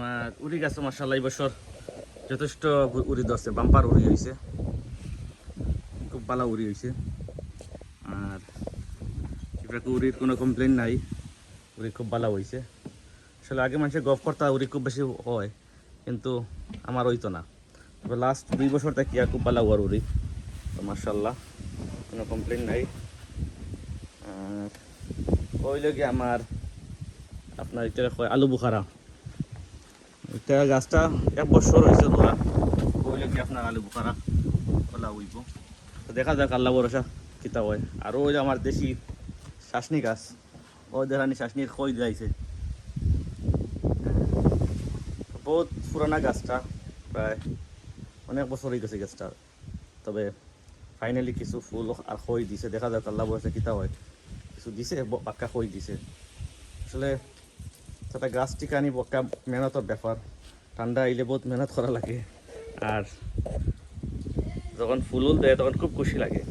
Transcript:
আমার উড়ি গাছ মার্শাল্লাহ এই বছর যথেষ্ট উড়ি ধরছে, বাম্পার উড়ি হয়েছে খুব ভালো উড়ি হয়েছে আর এটাকে উড়ির কোনো কমপ্লেন নাই। উড়ি খুব ভালো হয়েছে আসলে আগে মানুষের গফ করতে উড়ি খুব বেশি হয়, কিন্তু আমার হইতো না। তবে লাস্ট দুই বছর থেকে খুব ভালো হওয়ার উড়ি। তো মার্শাল্লাহ কোনো কমপ্লেন নাই। আর ওই লগে আমার আপনার এটা কয়, আলু বুখারা। এটা গাছটা এক বছর হয়েছে ধরা। ওই লগে আপনার আলু বুখারা? ওলা উইব। তো দেখা যাক আল্লাহ ভরসা কিতা হয়। আর ওই আমার দেশি শাসনি গাছ ওই দেখানি শাসনির খই দিয়েছে। বহুত পুরানা গাছটা প্রায় অনেক বছর হয়ে গেছে গাছটা। তবে ফাইনালি কিছু ফুল আর খই দিছে। দেখা যাক আল্লাহ ভরসা কিতা হয়। কিছু দিছে পাক্কা খই দিছে। আসলে সেটা গাছ টিকানি বকা মেহনতের ব্যাপার। ঠান্ডা আইলে বহুত মেহনত করা লাগে। আর যখন ফুল উল দেয় তখন খুব খুশি লাগে।